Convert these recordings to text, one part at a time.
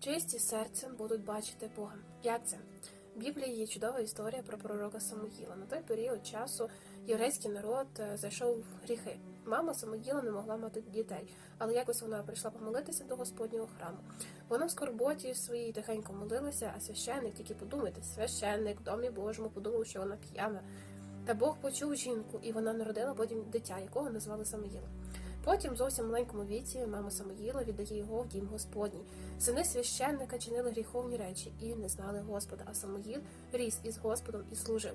чисті серцем будуть бачити Бога. Як це? В Біблії є чудова історія про пророка Самуїла. На той період часу єврейський народ е, зайшов в гріхи. Мама Самуїла не могла мати дітей, але якось вона прийшла помолитися до Господнього храму. Вона в скорботі своїй тихенько молилася, а священник, тільки подумайте, священник в домі Божому подумав, що вона п'яна. Та Бог почув жінку, і вона народила потім дитя, якого назвали Самуїла. Потім, зовсім маленькому віці, мама Самуїла віддає його в дім Господній. Сини священника чинили гріховні речі і не знали Господа, а Самуїл ріс із Господом і служив.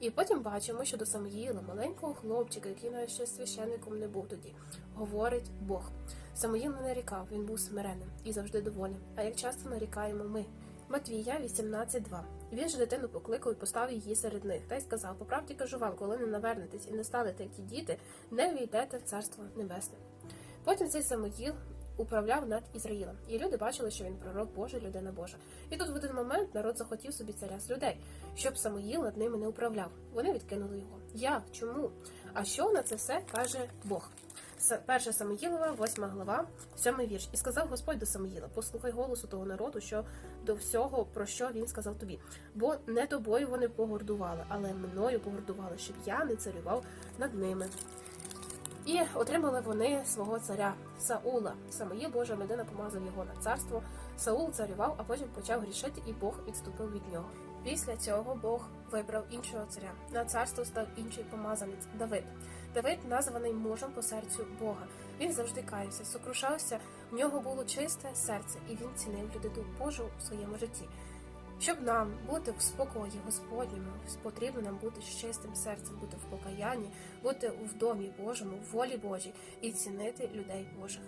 І потім бачимо, що до Самуїла, маленького хлопчика, який навіть ще священником не був тоді, говорить Бог. Самуїл не нарікав, він був смиренним і завжди доволі. А як часто нарікаємо ми? Матвія 18.2. Він ж дитину покликав і поставив її серед них, та й сказав: По правді кажу вам, коли не навернетесь і не станете як ті діти, не війдете в царство небесне. Потім цей Самуїл управляв над Ізраїлем, і люди бачили, що він пророк Божий, людина Божа. І тут в один момент народ захотів собі царя з людей, щоб Самуїл над ними не управляв. Вони відкинули його. Як? Чому? А що на це все каже Бог? С- Перша Самуїлова, восьма глава, сьомий вірш. І сказав Господь до Самуїла: послухай голосу того народу, що до всього, про що він сказав тобі. Бо не тобою вони погордували, але мною погордували, щоб я не царював над ними. І отримали вони свого царя Саула. Самоїл Божа людина помазав його на царство. Саул царював, а потім почав грішити, і Бог відступив від нього. Після цього Бог вибрав іншого царя. На царство став інший помазанець Давид. Давид названий мужем по серцю Бога. Він завжди каявся, сокрушався. В нього було чисте серце, і він цінив людину Божу в своєму житті. Щоб нам бути в спокої Господньому, потрібно нам бути з чистим серцем, бути в покаянні, бути в домі Божому, в волі Божій і цінити людей Божих.